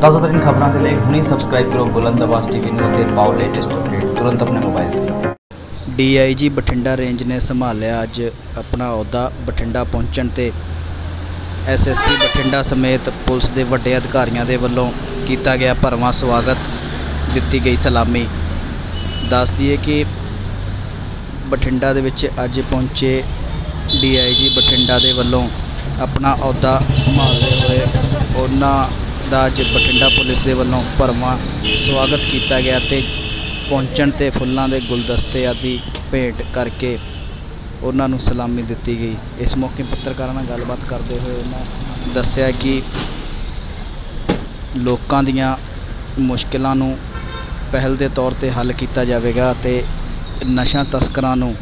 ਤਾਜ਼ਾ ਤਰੀਨ ਖਬਰਾਂ ਦੇ ਲਈ ਹੁਣੇ ਸਬਸਕ੍ਰਾਈਬ ਕਰੋ ਬੁਲੰਦ ਆਵਾਜ਼ ਟੀਵੀ ਨੂੰ ਅਤੇ ਪਾਓ ਲੇਟੈਸਟ ਅਪਡੇਟ ਤੁਰੰਤ ਆਪਣੇ ਮੋਬਾਈਲ ਤੇ। ਡੀਆਈਜੀ ਬਠਿੰਡਾ ਰੇਂਜ ਨੇ ਸੰਭਾਲਿਆ ਅੱਜ ਆਪਣਾ ਅਹੁਦਾ ਬਠਿੰਡਾ ਪਹੁੰਚਣ ਤੇ। ਐਸਐਸਪੀ ਬਠਿੰਡਾ ਸਮੇਤ ਪੁਲਿਸ ਦੇ ਵੱਡੇ ਅਧਿਕਾਰੀਆਂ ਦੇ ਵੱਲੋਂ ਕੀਤਾ ਗਿਆ ਭਰਵਾਂ ਸਵਾਗਤ, ਦਿੱਤੀ ਗਈ ਸਲਾਮੀ। ਦੱਸ ਦਈਏ ਕਿ ਬਠਿੰਡਾ ਦੇ ਵਿੱਚ ਅੱਜ ਪਹੁੰਚੇ ਡੀਆਈਜੀ ਬਠਿੰਡਾ ਦੇ ਵੱਲੋਂ ਆਪਣਾ ਅਹੁਦਾ ਸੰਭਾਲਦੇ ਹੋਏ ਉਹਨਾਂ ਦਾ ਅੱਜ ਬਠਿੰਡਾ ਪੁਲਿਸ ਦੇ ਵੱਲੋਂ ਭਰਵਾਂ ਸਵਾਗਤ ਕੀਤਾ ਗਿਆ ਤੇ ਪਹੁੰਚਣ ਤੇ ਫੁੱਲਾਂ ਦੇ ਗੁਲਦਸਤੇ ਆਦਿ ਭੇਟ ਕਰਕੇ ਉਹਨਾਂ ਨੂੰ ਸਲਾਮੀ ਦਿੱਤੀ ਗਈ। ਇਸ ਮੌਕੇ ਪੱਤਰਕਾਰਾਂ ਨਾਲ ਗੱਲਬਾਤ ਕਰਦੇ ਹੋਏ ਉਹਨਾਂ ਦੱਸਿਆ ਕਿ ਲੋਕਾਂ ਦੀਆਂ ਮੁਸ਼ਕਿਲਾਂ ਨੂੰ ਪਹਿਲ ਦੇ ਤੌਰ ਤੇ ਹੱਲ ਕੀਤਾ ਜਾਵੇਗਾ ਤੇ ਨਸ਼ਾ ਤਸਕਰਾਂ ਨੂੰ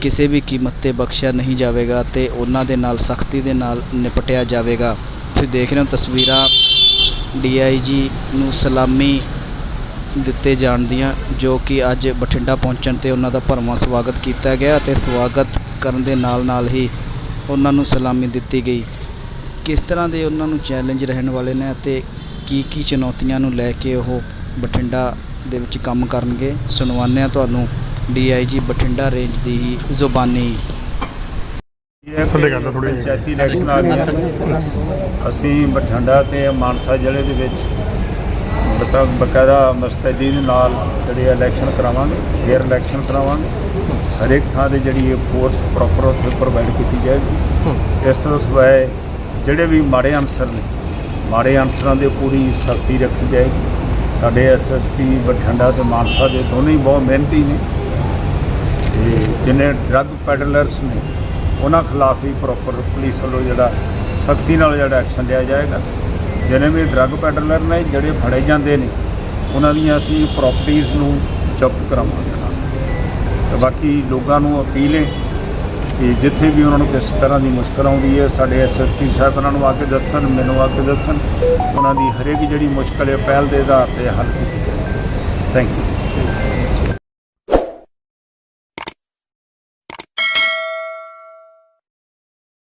ਕਿਸੇ ਵੀ ਕੀਮਤ ਤੇ ਬਖਸ਼ਿਆ ਨਹੀਂ ਜਾਵੇਗਾ ਤੇ ਉਹਨਾਂ ਦੇ ਨਾਲ ਸਖਤੀ ਦੇ ਨਾਲ ਨਿਪਟਿਆ ਜਾਵੇਗਾ। ਤੁਸੀਂ ਦੇਖ ਰਹੇ ਹੋ ਤਸਵੀਰਾਂ ਡੀਆਈਜੀ ਨੂੰ ਸਲਾਮੀ ਦਿੱਤੇ ਜਾਣ ਦੀਆਂ, ਜੋ ਕਿ ਅੱਜ ਬਠਿੰਡਾ ਪਹੁੰਚਣ ਤੇ ਉਹਨਾਂ ਦਾ ਭਰਵਾਂ ਸਵਾਗਤ ਕੀਤਾ ਗਿਆ ਅਤੇ ਸਵਾਗਤ ਕਰਨ ਦੇ ਨਾਲ ਨਾਲ ਹੀ ਉਹਨਾਂ ਨੂੰ ਸਲਾਮੀ ਦਿੱਤੀ ਗਈ। ਕਿਸ ਤਰ੍ਹਾਂ ਦੇ ਉਹਨਾਂ ਨੂੰ ਚੈਲੰਜ ਰਹਿਣ ਵਾਲੇ ਨੇ ਅਤੇ ਕੀ ਕੀ ਚੁਣੌਤੀਆਂ ਨੂੰ ਲੈ ਕੇ ਉਹ ਬਠਿੰਡਾ ਦੇ ਵਿੱਚ ਕੰਮ ਕਰਨਗੇ? ਸੁਣਵਾਉਂਦੇ ਹਾਂ ਤੁਹਾਨੂੰ ਡੀਆਈਜੀ ਬਠਿੰਡਾ ਰੇਂਜ ਦੀ ਹੀ ਜ਼ੁਬਾਨੀ ਥੱਲੇ। ਪੰਚਾਇਤੀ ਇਲੈਕਸ਼ਨ ਆ। ਗਈਆਂ ਅਸੀਂ ਬਠਿੰਡਾ ਤੇ ਮਾਨਸਾ ਜ਼ਿਲ੍ਹੇ ਦੇ ਵਿੱਚ ਬਤਾ ਬਕਾਇਦਾ ਮਸਤੈਦੀ ਦੇ ਨਾਲ ਜਿਹੜੇ ਇਲੈਕਸ਼ਨ ਕਰਾਵਾਂਗੇ ਫੇਅਰ ਇਲੈਕਸ਼ਨ ਕਰਾਵਾਂਗੇ। ਹਰੇਕ ਥਾਂ ਤੇ ਜਿਹੜੀ ਇਹ ਫੋਰਸ ਪ੍ਰੋਪਰ ਉੱਥੇ ਪ੍ਰੋਵਾਈਡ ਕੀਤੀ ਜਾਏਗੀ। ਇਸ ਤਰ੍ਹਾਂ ਸਵਾਏ ਜਿਹੜੇ ਵੀ ਮਾੜੇ ਅਨਸਰ ਨੇ ਮਾੜੇ ਅਨਸਰਾਂ ਦੇ ਪੂਰੀ ਸਖਤੀ ਰੱਖੀ ਜਾਏਗੀ। ਸਾਡੇ ਐਸਐਸਪੀ ਬਠਿੰਡਾ ਤੇ ਮਾਨਸਾ ਦੇ ਦੋਨੇ ਹੀ ਬਹੁਤ ਮਿਹਨਤੀ ਨੇ। ਤੇ ਜਿੰਨੇ ਡਰੱਗ ਪੈਡਲਰਸ ਨੇ ਉਹਨਾਂ ਖਿਲਾਫ ਵੀ ਪ੍ਰੋਪਰ ਪੁਲਿਸ ਵੱਲੋਂ ਜਿਹੜਾ ਸਖਤੀ ਨਾਲ ਜਿਹੜਾ ਐਕਸ਼ਨ ਲਿਆ ਜਾਏਗਾ। ਜਿੰਨੇ ਵੀ ਡਰੱਗ ਪੈਡਲਰ ਨੇ, ਜਿਹੜੇ ਫੜੇ ਜਾਂਦੇ ਨੇ, ਉਹਨਾਂ ਦੀਆਂ ਅਸੀਂ ਪ੍ਰਾਪਰਟੀਆਂ ਨੂੰ ਜ਼ਬਤ ਕਰਾਵਾਂਗੇ। ਨਾਲ ਤੇ ਬਾਕੀ ਲੋਕਾਂ ਨੂੰ ਅਪੀਲ ਹੈ ਕਿ ਜਿੱਥੇ ਵੀ ਉਹਨਾਂ ਨੂੰ ਕਿਸ ਤਰ੍ਹਾਂ ਦੀ ਮੁਸ਼ਕਲ ਆਉਂਦੀ ਹੈ, ਸਾਡੇ ਐਸਐਸਪੀ ਸਾਹਿਬ ਉਹਨਾਂ ਨੂੰ ਆ ਕੇ ਦੱਸਣ, ਮੈਨੂੰ ਆ ਕੇ ਦੱਸਣ, ਉਹਨਾਂ ਦੀ ਹਰੇਕ ਜਿਹੜੀ ਮੁਸ਼ਕਲ ਹੈ ਪਹਿਲ ਦੇ ਆਧਾਰ ਤੇ ਹੱਲ ਕੀਤੀ ਜਾਵੇ ਥੈਂਕ ਯੂ